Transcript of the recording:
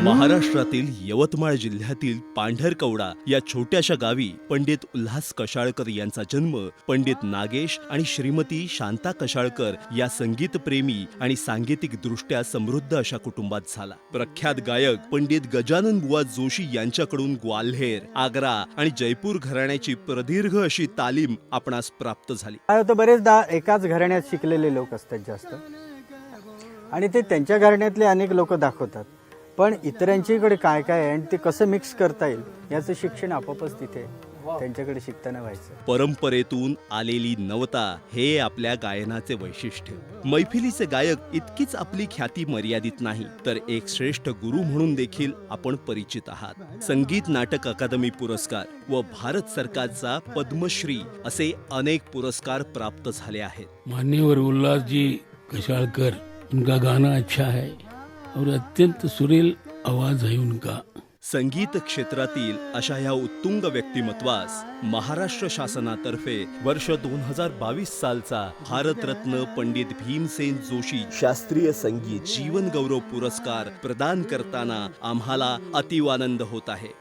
महाराष्ट्रातील यवतमाळ जिल्ह्यातील पांढरकवडा या छोट्याशा गावी पंडित उल्हास कशाळकर यांचा जन्म पंडित नागेश आणि श्रीमती शांता कशाळकर या संगीतप्रेमी आणि सांगीतिक दृष्ट्या समृद्ध अशा कुटुंबात झाला प्रख्यात गायक पंडित गजानन बुवा जोशी यांच्याकडून ग्वाल्हेर आग्रा आणि जयपूर घराण्याची प्रदीर्घ अशी तालीम आपणास प्राप्त झाली बरेचदा एकाच घराण्यात शिकलेले लोक असतात जास्त आणि ते त्यांच्या घराण्यातले अनेक लोक दाखवतात. पण इतरांच्याकडे काय काय आहे आणि ते कसं मिक्स करता येईल याचं शिक्षण आपोआपच तिथे त्यांच्याकडे शिकताना व्हायचं. परंपरेतून आलेली नवता हे आपल्या गायनाचे वैशिष्ट्य. मैफिलीचे गायक इतकीच आपली ख्याती मर्यादित नाही तर एक श्रेष्ठ गुरु म्हणून देखील आपण परिचित आहात. संगीत नाटक अकादमी पुरस्कार व भारत सरकारचा पद्मश्री असे अनेक पुरस्कार प्राप्त झाले आहेत. मान्यवर उल्लास जी कशाळकर उनका गाना अच्छा है और अत्यंत सुरेल आवाज है उनका। संगीत क्षेत्रातील अशा या उत्तुंग व्यक्तिमत्वास महाराष्ट्र शासनातर्फे वर्ष दोन हजार बावीस सालचा भारतरत्न पंडित भीमसेन जोशी शास्त्रीय संगीत जीवन गौरव पुरस्कार प्रदान करताना आम्हाला अतिव आनंद होत आहे.